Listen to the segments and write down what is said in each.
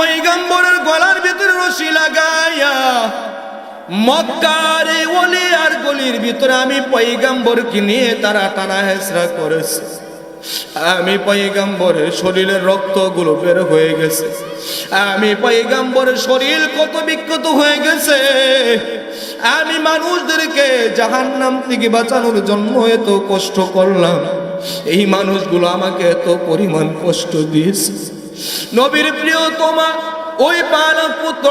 পৈগম্বরের গলার ভিতরে রশি লাগাইয়া, মক্কার অলি আর গলির ভিতরে আমি পৈগম্বরকে নিয়ে তারা টানা হেসরা করেছে। আমি পৈগম্বরের শরীরের রক্তগুলো বের হয়ে গেছে। আমি পৈগম্বরের শরীর কত বিক্ষত হয়ে গেছে। আমি মানুষদেরকে জাহান্নাম থেকে বাঁচানোর জন্য এত কষ্ট করলাম। এই মানুষগুলো আমাকে এত পরিমাণ কষ্ট দিয়েছে। নবীর প্রিয় তোমা, ওই পালক পুত্র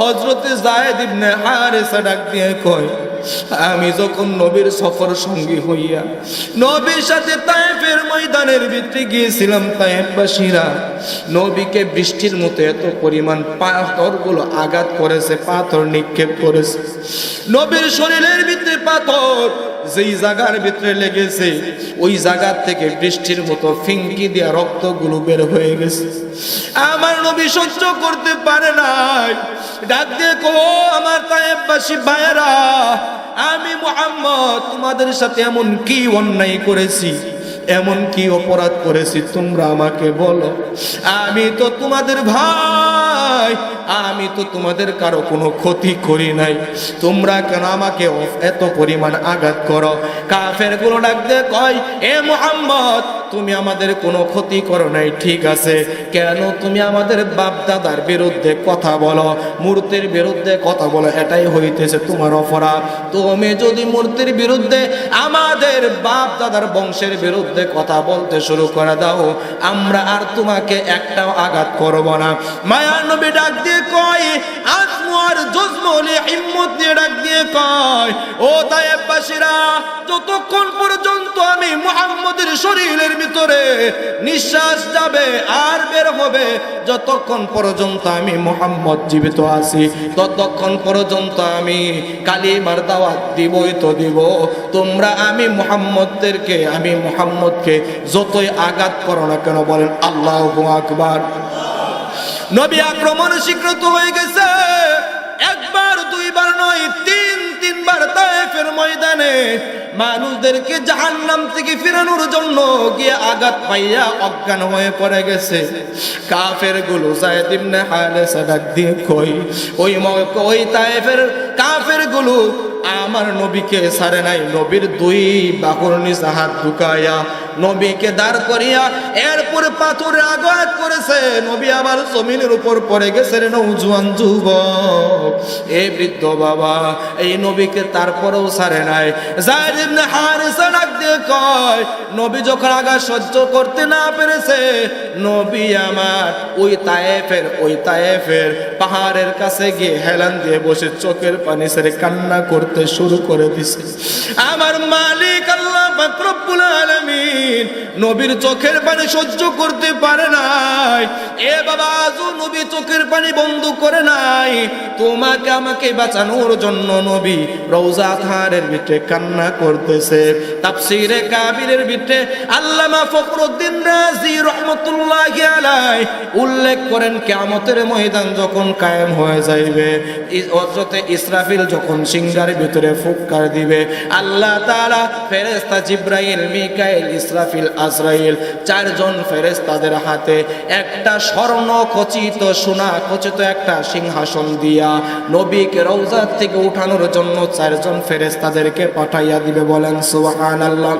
হজরতে জায়দ ইবনে হারেসা ডাক দিয়ে কয়, আমি যখন নবীর সফর সঙ্গী হইয়া নবীর সাথে তায়েফের ময়দানের ভিতরে গিয়েছিলাম তায়েফবাসীরা, নবীকে বৃষ্টির মতো এত পরিমাণ পাথরগুলো আঘাত করেছে, পাথর নিক্ষেপ করেছে। নবীর শরীরের ভিতরে পাথর যেই জায়গার ভিতরে লেগেছে, ওই জায়গার থেকে বৃষ্টির মতো ফিঙ্কি দিয়া রক্তগুলো বের হয়ে গেছে। আমার নবী সহ্য করতে পারে নাই। ডাক দিয়ে কো, আমার তায়েববাসী ভাইয়েরা, আমি মোহাম্মদ, তোমাদের সাথে এমন কি অন্যায় করেছি? এমন কি অপরাধ করেছি, তোমরা আমাকে বলো। আমি তো তোমাদের ভাই, আমি তো তোমাদের কারও কোনো ক্ষতি করি নাই। তোমরা কেন আমাকে এত পরিমাণ আঘাত করো? কাফেরগুলো ডাকতে কয়, এ মোহাম্মদ তুমি আমাদের কোনো ক্ষতি করো নাই, ঠিক আছে? কেন তুমি আমাদের বাপ দাদার বিরুদ্ধে কথা বলো, মূর্তির বিরুদ্ধে কথা বলো, এটাই হইতেছে তোমার অপরাধ। তুমি যদি মূর্তির বিরুদ্ধে আমাদের বাপ দাদার বংশের বিরুদ্ধে কথা বলতে শুরু করে দাও, আমরা আর তোমাকে একটাও আঘাত করব না। মায়া নবী ডাক দিয়ে কয়, আজমু আর জজমলে হিম্মত দিয়ে ডাক দিয়ে কয়, ও তায়েববাসীরা যতক্ষণ পর্যন্ত আমি মুহাম্মদের শরীরের ভিতরে নিঃশ্বাস যাবে, আর বের হবে। যতক্ষণ পর্যন্ত আমি মোহাম্মদ জীবিত আছি, ততক্ষণ পর্যন্ত আমি কালিমার দাওয়াত দিবই তো দিব। তোমরা আমি মোহাম্মদদেরকে, আমি মোহাম্মদকে যতই আঘাত করো না কেন বলেন, আল্লাহ আকবার। নবী আক্রমণ স্বীকৃত হয়ে গেছে। একবার, দুইবার নয়, তিন তিনবার তায়েফের ময়দানে মানুষদেরকে জাহান্নাম থেকে ফেরানোর জন্য গিয়ে আঘাত পাইয়া অজ্ঞান হয়ে পড়ে গেছে। কাফেরগুলো জায়দ ইবনে ডাক দিয়ে কই? ওই ওই তায়েফের কাফেরগুলো আমার নবীকে সারে নাই, নবীর দুই বাহুর নিচে হাত ঢুকাইয়া নবীকে দাঁড় করিয়া এরপরে পাথরে আঘাত করেছে। নবী আবার জমিনের উপর পড়ে গেছে রে নৌজুয়ান যুব এ বৃদ্ধ বাবা, এই নবীকে তারপরেও সারে নাই। জায়দ ইবনে হারিসা কয়, নবী যখন আঘাত সহ্য করতে না পেরেছে, নবী আমার ওই তায়েফের ওই তায়েফের পাহাড়ের কাছে গিয়ে হেলান দিয়ে বসে চোখের পানি সেরে কান্না করতে শুরু করে দিছে। আমার মালিক আল্লাহ রব্বুল আলামিন নবীর চোখের পানি সহ্য করতে পারে নাই। এ বাবা, আজও নবী চোখের পানি বন্ধ করে নাই। তোমাকে আমাকে বাঁচানোর জন্য নবী রওজা থারের ভিতরে কান্না করতেছে। তাফসিরে কাবিরের ভিতরে আল্লামা ফখরুদ্দিন রাজি রহমতুল্লাহি আলাই উল্লেখ করেন, কিয়ামতের ময়দান যখন কায়েম হয়ে যাইবে ই- ইসরাফিল যখন সিংহার ভিতরে ফুৎকার দিবে, আল্লাহ তাআলা ফেরেশতা জিব্রাইল, মিকাইল, ইসরাফিল, আজরাইল চারজন ফেরেশতাদের হাতে একটা স্বর্ণ খচিত সোনা, খচিত একটা সিংহাসন দিয়া নবীকে রওজা থেকে উঠানোর জন্য চারজন ফেরেশতাদেরকে পাঠাইয়া দিবে বলেন, সুবহানাল্লাহ।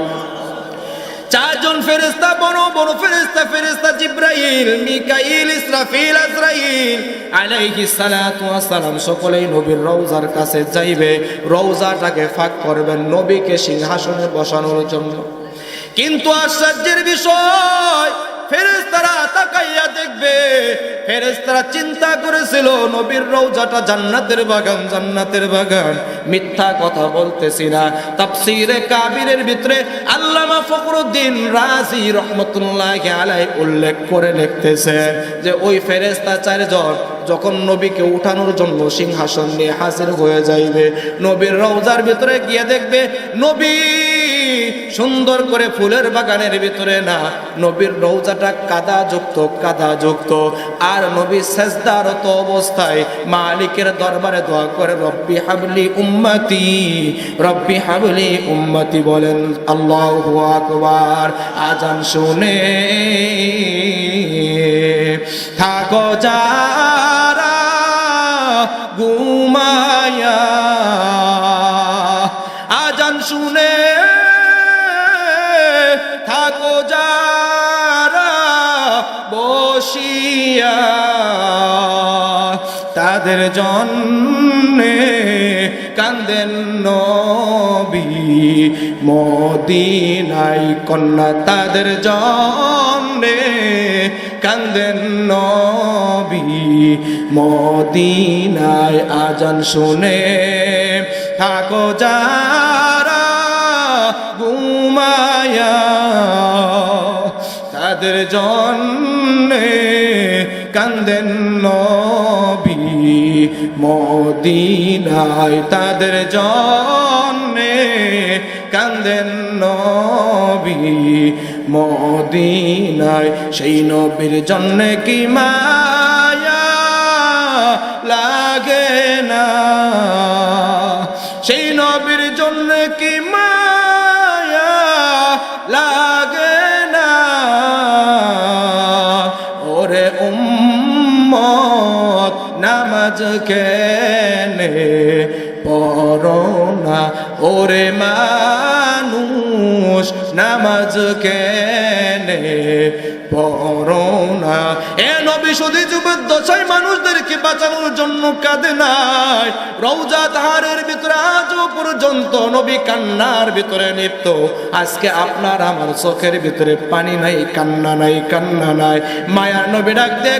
চারজন ফেরেস্তা বড় বড় ফেরেস্তা ফেরেস্তা জিব্রাইল, মিকাইল, ইসরাফিল, আজরাইল। আলাইহিস সালাতু ওয়াস সালাম সকলেই নবীর রওজার কাছে যাইবে। রওজাটাকে ফাঁক করবেন নবীকে সিংহাসনে বসানোর জন্য। কিন্তু আশ্চর্যের বিষয় ফেরেস্তারা তাকাইয়া দেখবে। ফেরেস্তারা চিন্তা করেছিল, নবীর রৌজাটা জান্নাতের বাগান জান্নাতের বাগান। মিথ্যা কথা বলতেছি না। তাফসিরে কাবিরের ভিতরে আল্লামা ফখরুদ্দিন রাজি রহমতুল্লাহ আলাই উল্লেখ করে লিখতেছে যে, ওই ফেরেস্তা চারজন যখন নবীকে উঠানোর জন্য সিংহাসন নিয়ে হাজির হয়ে যাইবে, নবীর রওজার ভিতরে গিয়ে দেখবে, নবী, সুন্দর করে ফুলের বাগানের ভিতরে না, নবীর রৌজাটা কাদা যুক্ত কাদা যুক্ত আর নবী সেজদারত অবস্থায় মালিকের দরবারে দোয়া করে, রব্বি হাবলি উম্মতি, রব্বি হাবলি উম্মতি, বলেন, আল্লাহ আকবার, আজান শুনে থাকো যা শুনে থাকো যারা বসিয়া তাদের জন্যে কান্দেন নবী মদিনাই কন্যা, তাদের জন্যে কান্দেন নবী নাই আজান শুনে থাকো যা ঘুমায়া তাদের জন্যে কান্দেন নবী মদিনায়? তাদের জন্যে কান্দেন নবী মদিনায়। সেই নবীর জন্যে কি মায়া লাগে না? নামাজ কেনে পরনা ওরে মানুষ নামাজ কেনে পরনা এ নবী শুধু যুবদশাই মানুষদেরকে বাঁচানোর জন্য কাঁদে নাই। রৌজা তাহারের ভিতরে পর্যন্ত নবী কান্নার ভিতরে নিত্য আজকে আপনার আমার চোখের ভিতরে পানি নাই, কান্না নাই কান্না নাই। মায়ার নবী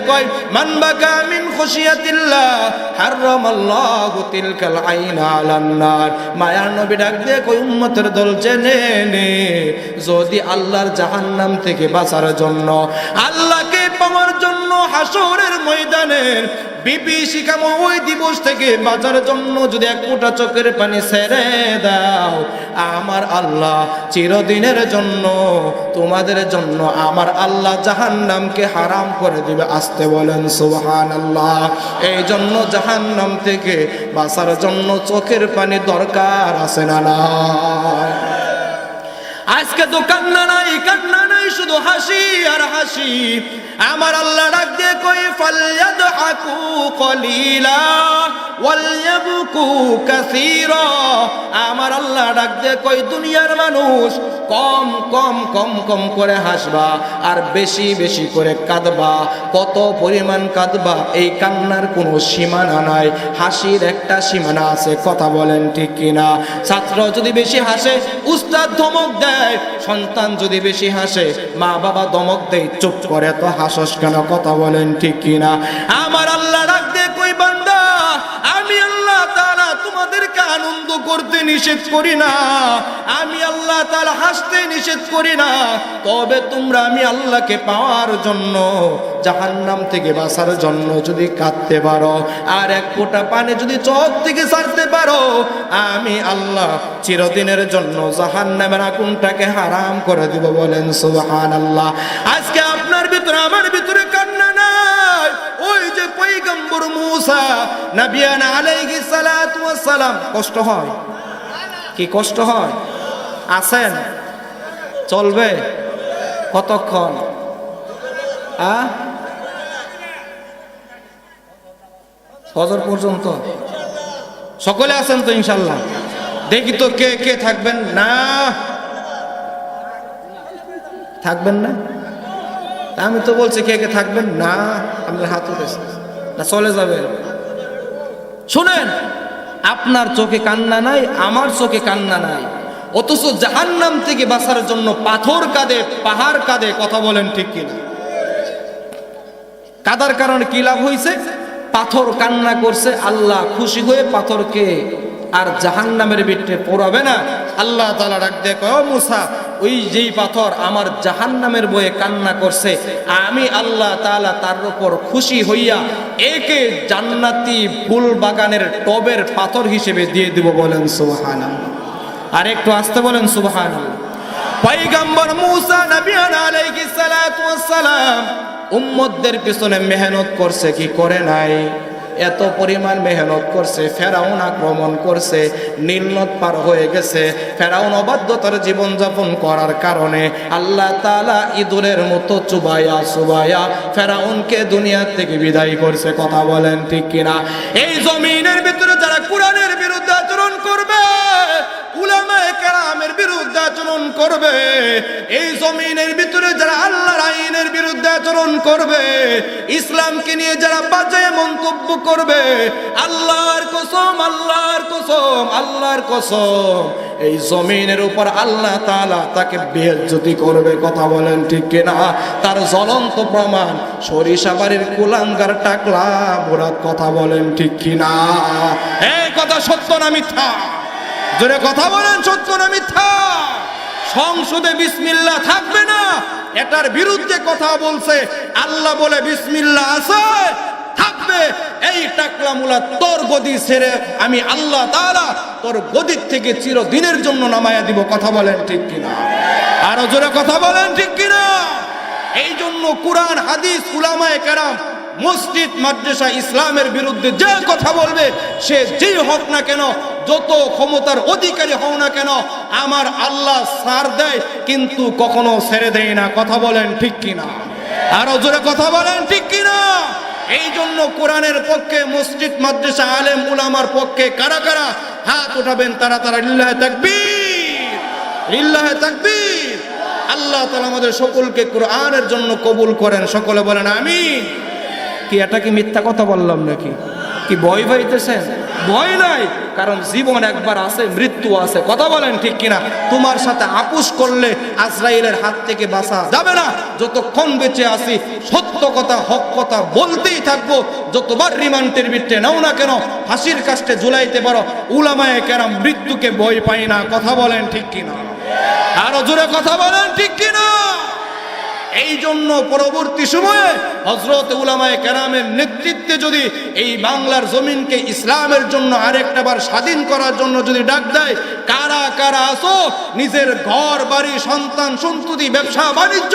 কয় মানবা কামিন হারামাল্লাহু তিলকাল মায়ার নবী উম্মতের দল জেনে নে, যদি আল্লাহর জাহান্নাম থেকে বাঁচার জন্য, আল্লাহকে পাওয়ার জন্য হাসরের ময়দানের বিভীষিকাম ওই দিবস থেকে বাঁচার জন্য যদি এক ফোঁটা চোখের পানি ছেড়ে দাও, আমার আল্লাহ চিরদিনের জন্য, তোমাদের জন্য আমার আল্লাহ জাহান্নামকে হারাম করে দিবে আসতে বলেন সুবহান আল্লাহ এই জন্য জাহান্নাম থেকে বাঁচার জন্য চোখের পানি দরকার আছে না না আজকে তো কান্না নাই কান্না নাই, শুধু হাসি আর হাসি। আমার আল্লাহ ডাক দিয়ে কই, ফালয়াদহাকু কলিলা, ওয়ালয়াবকু কাসীরা। আমার আল্লাহ ডাক দিয়ে কই, দুনিয়ার মানুষ কম কম কম কম করে হাসবা আর বেশি বেশি করে কাঁদবা। কত পরিমাণ কাঁদবা, এই কান্নার কোনো সীমানা নাই। হাসির একটা সীমানা আছে, কথা বলেন ঠিক কিনা? ছাত্র যদি বেশি হাসে, উস্তাদ ধমক দেয়, সন্তান যদি বেশি হাসে মা বাবা ধমক দেয়, চুপ করে তো হাসস কেন? কথা বলেন ঠিক কিনা? আমার আল্লাহ আনন্দ করতে নিষেধ করি না, আমি আল্লাহ তাআলা হাসতে নিষেধ করি না, তবে তোমরা আমি আল্লাহকে পাওয়ার জন্য, জাহান্নাম থেকে বাঁচার জন্য যদি কাঁদতে পারো, আর এক ফোঁটা পানি যদি চোখ থেকে ছাড়তে পারো, আমি আল্লাহ চিরদিনের জন্য জাহান্নামের আগুনটাকে হারাম করে দিব বলেন সুবহান আল্লাহ আজকে আপনার ভিতরে, আমার ভিতরে কান্না পৈগম্বর মুসা, নবিয়ানা আলাইহিস সালাতু ওয়াস সালাম কষ্ট হয়? কি কষ্ট হয়? আছেন? চলবে? কতক্ষণ? আ? ফজর পর্যন্ত? সকলে আছেন তো ইনশাল্লাহ দেখি তো কে কে থাকবেন? না। থাকবেন না? আমি তো বলছি কে কে থাকবেন? না। আপনার হাত উঠেছে। না চলে যাবেন শুনেন, আপনার চোখে কান্না নাই, আমার চোখে কান্না নাই। অথচ জাহান্নাম থেকে বাঁচার জন্য পাথর কাঁদে পাহাড় কাঁদে কথা বলেন ঠিক কিনা? কাদার কারণে কি লাভ হয়েছে পাথর কান্না করছে, আল্লাহ খুশি হয়ে পাথরকে আর জাহান্নামের ভিতরে পড়াবে না। আল্লাহ তালা ডাক "ও মুসা ওই যেই পাথর আমার জাহান্নামের বয়ে কান্না করছে, আমি আল্লাহ তাআলা তার উপর খুশি হইয়া একে জান্নাতি ফুল বাগানের টবের পাথর হিসেবে দিয়ে দিব বলেন সুবহান আর একটু আসতে বলেন সুবহান পয়গম্বর মুসা নবী আলাইহিস সালাতু ওয়াস সালাম উম্মতদের পিছনে মেহনত করছে, কি করে নাই? এত পরিমাণ মেহনত করছে, ফেরাউন আক্রমণ করছে নীলনদ পার হয়ে গেছে। ফেরাউন অবাধ্যতার জীবনযাপন করার কারণে আল্লাহ তালা ইঁদুরের মতো চুবায়া চুবায়া ফেরাউনকে দুনিয়া থেকে বিদায় করছে। কথা বলেন ঠিক কিনা? এই জমিনের ভিতরে যারা কোরআনের বিরুদ্ধে আচরণ করবে উলামায়ে কেরামের বিরুদ্ধে আচরণ করবে। এই জমিনের ভিতরে যারা আল্লাহর আইনের বিরুদ্ধে আচরণ করবে, ইসলামকে নিয়ে যারা বাজে মন্তব্য করবে, আল্লাহর কসম আল্লাহর কসম আল্লাহর কসম, এই জমিনের উপর আল্লাহ তাআলা তাকে বেজ্জতি করবে, কথা বলেন ঠিক কিনা? তার জ্বলন্ত প্রমাণ, সরিষা বাড়ির কুলাঙ্গার টাকলা কথা বলেন ঠিক কিনা? এই কথা সত্য না মিথ্যা? জোরে কথা বলেন, সত্য না মিথ্যা? সংসদে বিসমিল্লাহ থাকবে না, এটার বিরুদ্ধে কথা বলছে, আল্লাহ বলে বিসমিল্লাহ আছে, থাকবে। এই টাকলা মুলা তোর গদি ছেড়ে আমি আল্লাহ তাআলা তোর গদির থেকে চিরদিনের জন্য নামায়া দিব, কথা বলেন ঠিক কিনা? আরও জোরে কথা বলেন ঠিক কিনা? এই জন্য কোরআন, হাদিস, উলামায়ে কেরাম মসজিদ, মাদ্রাসা, ইসলামের বিরুদ্ধে যে কথা বলবে, সে যেই হোক না কেন, যত ক্ষমতার অধিকারী হও না কেন, আমার আল্লাহ সার দেয়, কিন্তু কখনো ছেড়ে দেয় না। কথা বলেন ঠিক কিনা? আরও জোরে কথা বলেন ঠিক কিনা? এই জন্য কোরআনের পক্ষে, মসজিদ, মাদ্রাসা, আলেম, উলামার পক্ষে কারা কারা হাত উঠাবেন, তারা তারা লিল্লাহে তাকবীর লিল্লাহে তাকবীর। আল্লাহ তাআলা আমাদের সকলকে কোরআনের জন্য কবুল করেন। সকলে বলেন, আমিন। কি এটা কি মিথ্যা কথা বললাম নাকি? কি ভয় পাইতেছেন ভয় নাই, কারণ জীবন একবার আছে, মৃত্যু আছে। কথা বলেন ঠিক কিনা? তোমার সাথে আপুস করলে আজরাইলের হাত থেকে বাঁচা যাবে না। যতক্ষণ বেঁচে আছি, সত্য কথা, হক কথা বলতেই থাকব। যতবার রিমান্ডের বিটে নাও না কেন, ফাঁসির কাস্টে ঝুলাইতে পারো। উলামায়ে কেরাম মৃত্যুকে ভয় পাই না। কথা বলেন ঠিক কিনা? আরও জোরে কথা বলেন ঠিক কিনা? এই জন্য পরবর্তী সময়ে হজরত উলামায় কেরামের নেতৃত্বে যদি এই বাংলার জমিনকে ইসলামের জন্য আরেকটা বার স্বাধীন করার জন্য যদি ডাক দেয়, কারা কারা আসো নিজের ঘর, বাড়ি, সন্তান, সন্ততি, ব্যবসা, বাণিজ্য,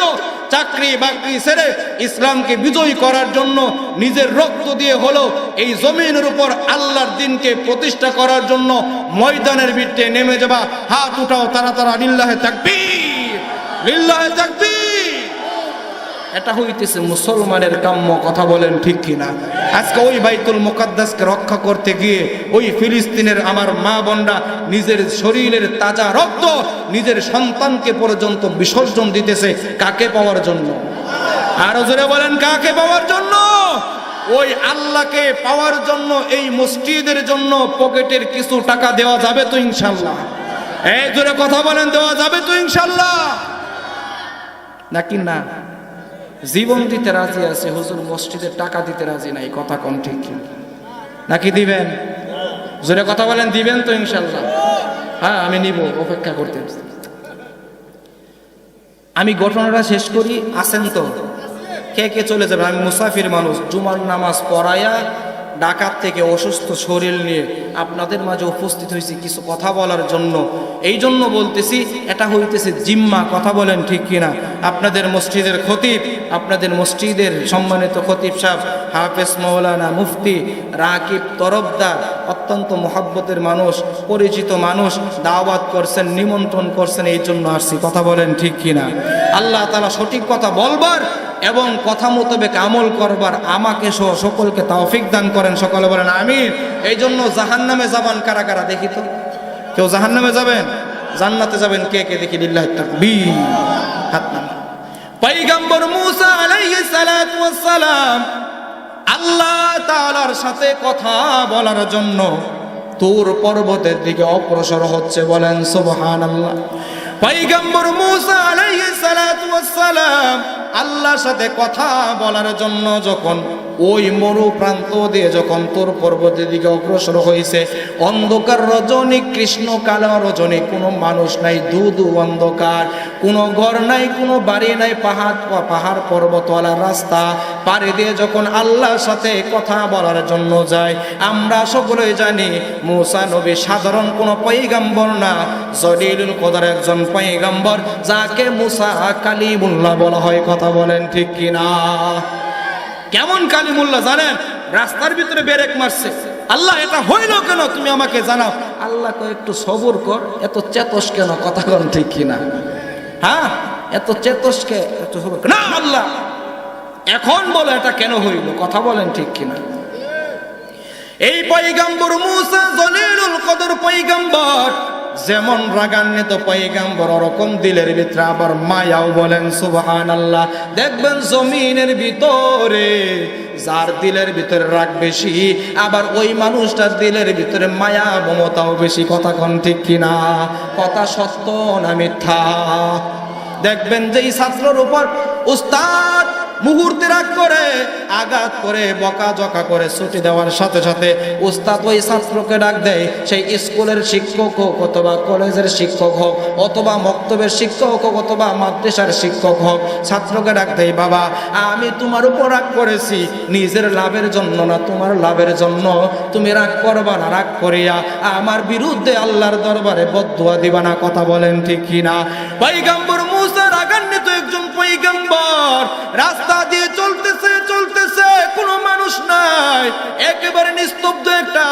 চাকরি, বাকরি ছেড়ে ইসলামকে বিজয়ী করার জন্য নিজের রক্ত দিয়ে হলো এই জমিনের উপর আল্লাহর দিনকে প্রতিষ্ঠা করার জন্য ময়দানের বিটে নেমে যাবা। হাত উঠাও তারা তারা লিল্লাহে তাকবীর লিল্লাহে তাকবীর। এটা হইতেছে মুসলমানের কাম্য কথা বলেন ঠিক কিনা। আজকে ওই বাইতুল মুকাদ্দাসকে রক্ষা করতে গিয়ে ওই ফিলিস্তিনের আমার মা বোনরা নিজের শরীরের তাজা রক্ত নিজের সন্তানকে পর্যন্ত বিসর্জন দিতেছে কাকে পাওয়ার জন্য? আরও জোরে বলেন, কাকে পাওয়ার জন্য? ওই আল্লাহকে পাওয়ার জন্য, এই মসজিদের জন্য পকেটের কিছু টাকা দেওয়া যাবে তো ইনশাল্লাহ এই জোরে কথা বলেন, দেওয়া যাবে তো ইনশাল্লাহ নাকি না? জীবন দিতে রাজি আছে, হুজুর মসজিদের টাকা দিতে রাজি নাই, কথা কম ঠিক নাকি দিবেন? জোরে কথা বলেন, দিবেন তো ইনশাল্লাহ। হ্যাঁ আমি নিব, অপেক্ষা করতে। আমি ঘটনাটা শেষ করি আসেন তো? কে কে চলে যাবে আমি মুসাফির মানুষ, জুমার নামাজ পড়ায়া ডাকাত থেকে অসুস্থ শরীর নিয়ে আপনাদের মাঝে উপস্থিত হয়েছি কিছু কথা বলার জন্য। এই জন্য বলতেছি, এটা হইতেছে জিম্মা, কথা বলেন ঠিক কিনা। আপনাদের মসজিদের খতিব, আপনাদের মসজিদের সম্মানিত খতিব সাহেব, হাফেজ মৌলানা মুফতি রাকিব তরফদার, অত্যন্ত মহাব্বতের মানুষ, পরিচিত মানুষ, দাওয়াত করছেন, নিমন্ত্রণ করছেন, এই জন্য আসছি। কথা বলেন ঠিক কিনা। আল্লাহ তালা সঠিক কথা বলবার এবং কথা মোতাবেক আমল করবার আমাকে সহ সকলকে তৌফিক দান করেন। সকলে বলেন আমি এই জন্য জাহান নামে যাবান কারা কারা দেখি তো? কেউ জাহান নামে যাবেন? জান্নাতে যাবেন কে কে? দেখি লিল্লাহ তাকবীর। হাত নাম মুসা আলাইহিস সালাতু ওয়াস সালাম আল্লাহ তাআলার সাথে কথা বলার জন্য তুর পর্বতের দিকে অগ্রসর হচ্ছে বলেন, সুবহানাল্লাহ। পৈগম্বর মুসা আলাইহিস সালাতু ওয়াস সালাম আল্লাহর সাথে কথা বলার জন্য যখন ওই মরু প্রান্ত দিয়ে যখন তোর পর্বতের দিকে অগ্রসর হয়েছে, অন্ধকার রজনী কৃষ্ণ কালো রজনী, কোনো মানুষ নাই দু দু অন্ধকার, কোনো ঘর নাই, কোনো বাড়ি নাই, পাহাড় পাহাড় পর্বতওয়ালা রাস্তা, পাড়ি দিয়ে যখন আল্লাহর সাথে কথা বলার জন্য যায়, আমরা সকলেই জানি মুসা নবী সাধারণ কোনো পৈগাম্বর না, জলিলুল কদার একজন পৈগাম্বর যাকে মুসা কালিমুল্লাহ বলা হয়। কথা বলেন ঠিক কিনা? কেমন কালিমুল্লাহ জানেন? রাস্তার ভিতরে বেরেক মারছে। আল্লাহ, এটা হইল কেন? তুমি আমাকে জানাও। আল্লাহ কয়, একটু সবর কর। এত চেতস কেন? কথা কন ঠিক কিনা? হ্যাঁ? এত চেতসকে এত সবর না, আল্লাহ! এখন বলো, এটা কেন হইল? কথা বলেন ঠিক কিনা? এই পৈগম্বর মুসা, জলিলুল কদর পৈগম্বর যেমন রাগান্বিত পৈগম্বর ওরকম দিলের ভিতরে আবার মায়াও বলেন সুবহান আল্লাহ দেখবেন জমিনের ভিতরে যার দিলের ভিতরে রাগ বেশি, আবার ওই মানুষটার দিলের ভিতরে মায়া মমতাও বেশি। কথা কন ঠিক কিনা? কথা সত্য না মিথ্যা? দেখবেন যে ছাত্রর উপর উস্তাদ মুহূর্তে রাগ করে, আঘাত করে বকা জকা করে ছুটি দেওয়ার সাথে সাথে উস্তাদ ওই ছাত্রকে ডাক দেয়। সেই স্কুলের শিক্ষক হোক অথবা কলেজের শিক্ষক হোক অথবা মক্তবের শিক্ষক হোক অথবা মাদ্রাসার শিক্ষক হোক, ছাত্রকে ডাক দেয়, বাবা, আমি তোমার উপর রাগ করেছি। নিজের লাভের জন্য না, তোমার লাভের জন্য। তুমি রাগ করবা না, রাগ করিয়া আমার বিরুদ্ধে আল্লাহর দরবারে বদুয়া দিবা না। কথা বলেন ঠিক কিনা? একজন পৈগম্বর রাস্তা দিয়ে চলতেছে চলতেছে, কোনো মানুষ নাই। একেবারে নিস্তব্ধ একটা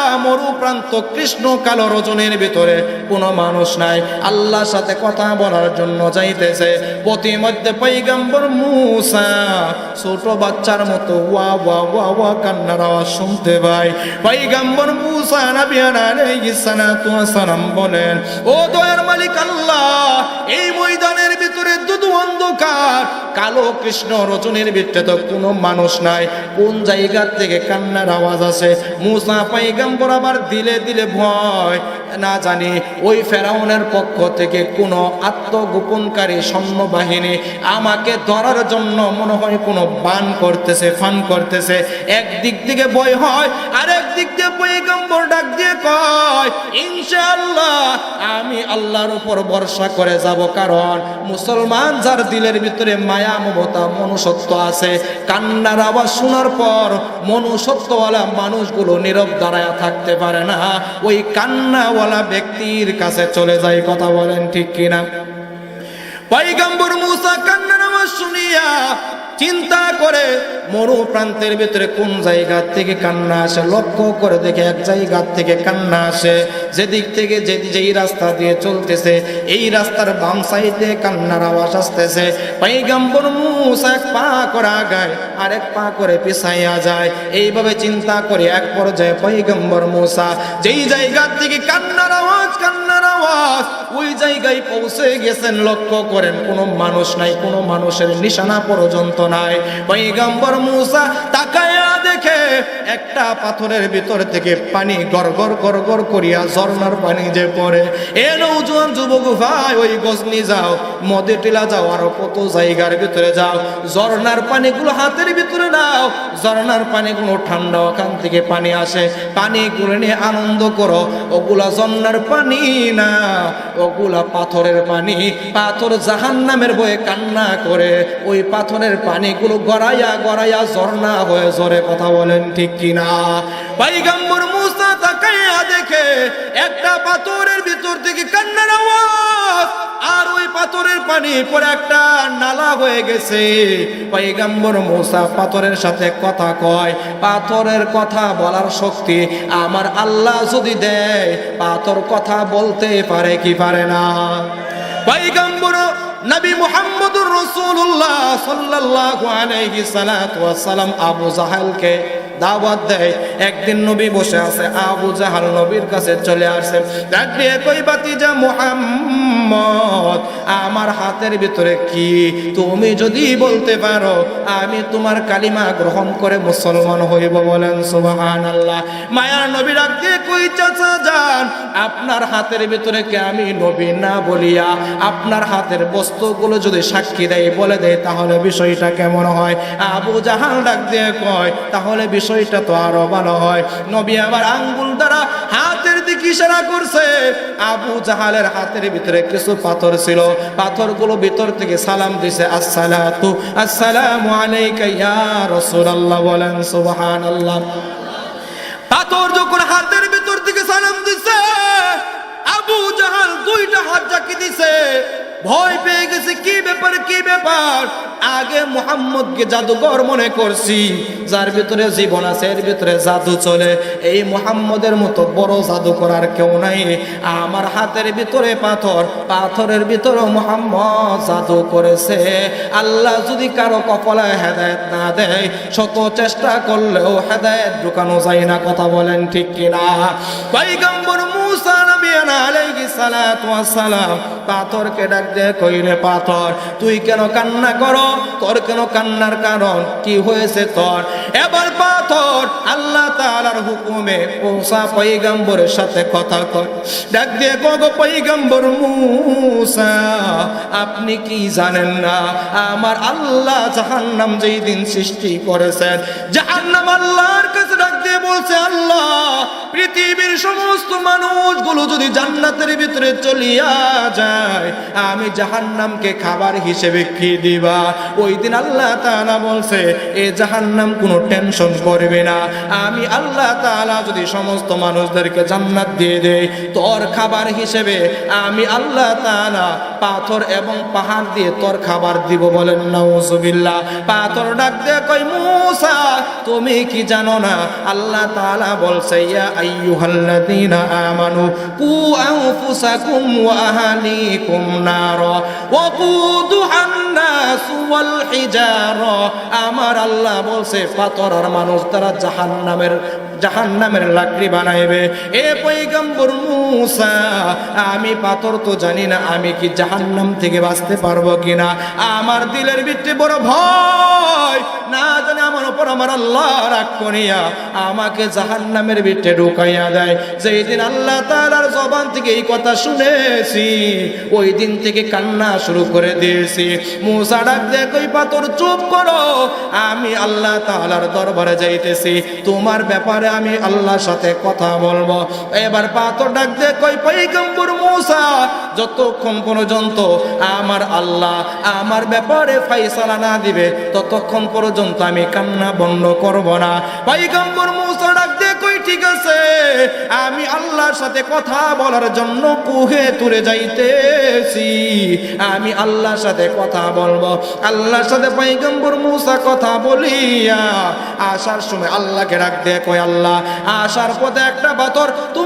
কৃষ্ণ কালো রজনের ভিতরে কোনো মানুষ নাই। আল্লাহর সাথে কথা বলার জন্য যাইতেছে। প্রতিমধ্যে পৈগম্বর ছোট বাচ্চার মতো ওয়া ওয়া ওয়া ওয়া কান্নার আওয়াজ শুনতে পাই। পৈগম্বর মুসা নাবিয়ান আলাইহিস সালাম বলেন, ও দয়ার মালিক আল্লাহ, এই ময়দানের অন্ধকার। কালো কৃষ্ণ রচনের কোনো মানুষ নাই। কোন থেকে কান্নার আওয়াজ আছে মুসা দিলে দিলে ভয়। না জানি, ওই ফেরাউনের পক্ষ থেকে কোনো আত্মগোপনকারী সৈন্যবাহিনী আমাকে ধরার জন্য মনে হয় কোনো বান করতেছে, ফান করতেছে। একদিক থেকে ভয় হয় আর একদিক দিয়ে পৈগম্বর ডাক দিয়ে কয়, ইনশাআল্লাহ, আমি আল্লাহর উপর ভরসা করে যাব। কারণ মুসলমান যার দিলের ভিতরে মায়া, মমতা, মনুষ্যত্ব আছে। কান্নার আওয়াজ শোনার পর মনুষ্যত্বওয়ালা মানুষগুলো নীরব দাঁড়ায় থাকতে পারে না। ওই কান্নাওয়ালা ব্যক্তির কাছে চলে যায়, কথা বলেন ঠিক কিনা? পৈগম্বর মুসা কান্নার আওয়াজ শুনিয়া চিন্তা করে, মরু প্রান্তের ভিতরে কোন জায়গা থেকে কান্না আসে? লক্ষ্য করে দেখে এক জায়গা থেকে কান্না আসে। যেদিক থেকে যে যেই রাস্তা দিয়ে চলতেছে, এই রাস্তার বাম সাইডে কান্নার আওয়াজ আসতেছে। পৈগম্বর মুসা এক পা করে আগায় আর এক পা করে পিছাইয়া যায়। এইভাবে চিন্তা করে এক পর্যায়ে পৈগম্বর মুসা, যেই জায়গা থেকে কান্নার আওয়াজ কান্নার আওয়াজ ওই জায়গায় পৌঁছে গেছেন, লক্ষ্য করেন কোনো মানুষ নাই, কোনো মানুষের নিশানা পর্যন্ত নাই। পৈগম্বর মুসা তাকায়া দেখে একটা পাথরের ভিতর থেকে পানি গড় গড় করিয়া ঝর্ণার পানি যে পড়ে। এ নৌজোয়ান যুবক, ভাই, ওই গজনি যাও, মদে টিলা যাও, আরও কত জায়গার ভিতরে যাও। ঝর্ণার পানিগুলো হাতের ভিতরে নাও, ঝর্ণার পানিগুলো ঠান্ডা ওখান থেকে পানি আসে। পানি পানিগুলো নিয়ে আনন্দ করো, ওগুলা ঝর্ণার পানি না ওগুলা পাথরের পানি, পাথর জাহান নামের বয়ে কান্না করে। ওই পাথরের পানিগুলো গড়াইয়া গড়াইয়া ঝর্ণা হয়ে ঝরে, কথা বলেন ঠিক কিনা? পাইগাম্বর দেখে একটা পাথরের ভিতর থেকে কান্নার আওয়াজ, আর ওই পাথরের পানি পরে একটা নালা হয়ে গেছে। পৈগম্বর মুসা পাথরের সাথে কথা কয়, পাথরের কথা বলার শক্তি আমার আল্লাহ যদি দেয়, পাথর কথা বলতে পারে কি পারে না? পৈগম্বর নবী মুহাম্মদুর রাসূলুল্লাহ সাল্লাল্লাহু আলাইহি ওয়াসালাম আবু জাহালকে দাওয়াত দেয়। একদিন নবী বসে আছে, আবু জাহাল নবীর কাছে চলে আসে। ডাক দিয়ে কই বাতিজা মুহাম্মদ, আমার হাতের ভিতরে কি? তুমি যদি বলতে পারো, আমি তোমার কালিমা গ্রহণ করে মুসলমান হইব বলেন, সুবহানাল্লাহ। মায়ার নবী ডাক কই চাচা যান? আপনার হাতের ভিতরে কে আমি নবী না বলিয়া? আপনার হাতের বস্তুগুলো যদি সাক্ষী দেয়, বলে দেয়, তাহলে বিষয়টা কেমন হয়? আবু জাহাল ডাক দিয়ে কয়, তাহলে বিষয়টা তো আরও ভালো হয়। নবী আবার আঙ্গুল দ্বারা হাতের দিকে ইশারা করছে। আবু জাহালের হাতের ভিতরে কিছু পাথর ছিল। পাথরগুলো ভিতর থেকে সালাম দিছে, আসসালাতু, আসসালামু আলাইকা ইয়া রাসূলুল্লাহ, বলেন, সুবহানাল্লাহ। পাথর যখন হাতের ভিতর থেকে সালাম দিছে, আবু জাহাল দুইটা হাত জাকি দিছে। ভয় পেয়ে গেছে, কি ব্যাপার কি ব্যাপার? আগে মোহাম্মদকে জাদুকর মনে করছি, যার ভিতরে জীবন আছে, এর ভিতরে জাদু চলে। এই মোহাম্মদের মতো বড় জাদু করার কেউ নাই। আমার হাতের ভিতরে পাথর, পাথরের ভিতরে মোহাম্মদ জাদু করেছে। আল্লাহ যদি কারও কপালে হেদায়েত না দেয়, শত চেষ্টা করলেও হেদায়েত ঢুকানো যায় না, কথা বলেন ঠিক কিনা? পৈগম্বর মুসা পাথরকে ডাক কইলে পাথর, তুই কেন কান্না করো? তোর কেন কান্নার কারণ? কি হয়েছে তোর? এবার পাথর আল্লাহ হুকুমে সাথে কথা ডাক গো আপনি কি জানেন না? আমার আল্লাহ জাহান্নাম যেই দিন সৃষ্টি করেছেন, জাহান্নাম আল্লাহর কাছে ডাক দিয়ে বলছে, আল্লাহ পৃথিবীর সমস্ত মানুষগুলো যদি জান্নাতের ভিতরে চলিয়া যায়, আমি জাহান্নামকে খাবার হিসেবে কি দিবা? ওই দিন আল্লাহ তাআলা বলছে, এ জাহান্নাম কোনো টেনশন করবে না। আমি আল্লাহ তালা যদি সমস্ত মানুষদেরকে জান্নাত দিয়ে দেই, তোর খাবার হিসেবে আমি আল্লাহ তাআলা পাথর এবং পাহাড় দিয়ে তোর খাবার দিব বলেন না নাউজুবিল্লাহ। পাথর ডাক দিয়ে কই মুসা, তুমি কি জানো না? আল্লাহ তালা বলছে, ইয়া আইয়ুহাল্লাযীনা الذين آمنوا قوا أنفسكم وأهليكم نارا وقودها الناس والحجارة আমার আল্লাহ বলছে পাথর আর মানুষ তারা জাহান্নামের জাহান্নামের লাকড়ি বানাইবে। এ পৈগম্বর মুসা, আমি পাথর তো জানি না, আমি কি জাহান্নাম থেকে বাঁচতে পারব কিনা? আমার দিলের ভিত্তি বড় ভয়। না জানি আমার উপর আমার আল্লাহ রাগ করিয়া আমাকে জাহান্নামের ভিতরে ঢুকাইয়া দেয়। যেই দিন আল্লাহ তাআলার জবান থেকে এই কথা শুনেছি, ওই দিন থেকে কান্না শুরু করে দিয়েছি। মুসা ডাক দেখ পাথর, চুপ করো। আমি আল্লাহ তাআলার দরবারে যাইতেছি। তোমার ব্যাপারে আমি আল্লাহর সাথে কথা বলব। এবার পাথর ডাক দে কই পৈগম্বর মুসা, যতক্ষণ পর্যন্ত আমার আল্লাহ আমার ব্যাপারে ফাইসালা না দিবে, ততক্ষণ পর্যন্ত আমি কান্না বন্ধ করব না। পৈগম্বর মুসা ডাক দে ঠিক আছে। আমি আল্লাহর সাথে কথা বলার জন্য কুহে তুলে যাইতেছি। আমি আল্লাহর সাথে কথা বলব। আল্লাহর সাথে পাইগম্বর মুসা কথা বলিয়া আসার সময় আল্লাহকে ডাক দে কই আল্লাহ, আসার পথে একটা বাতর তুমি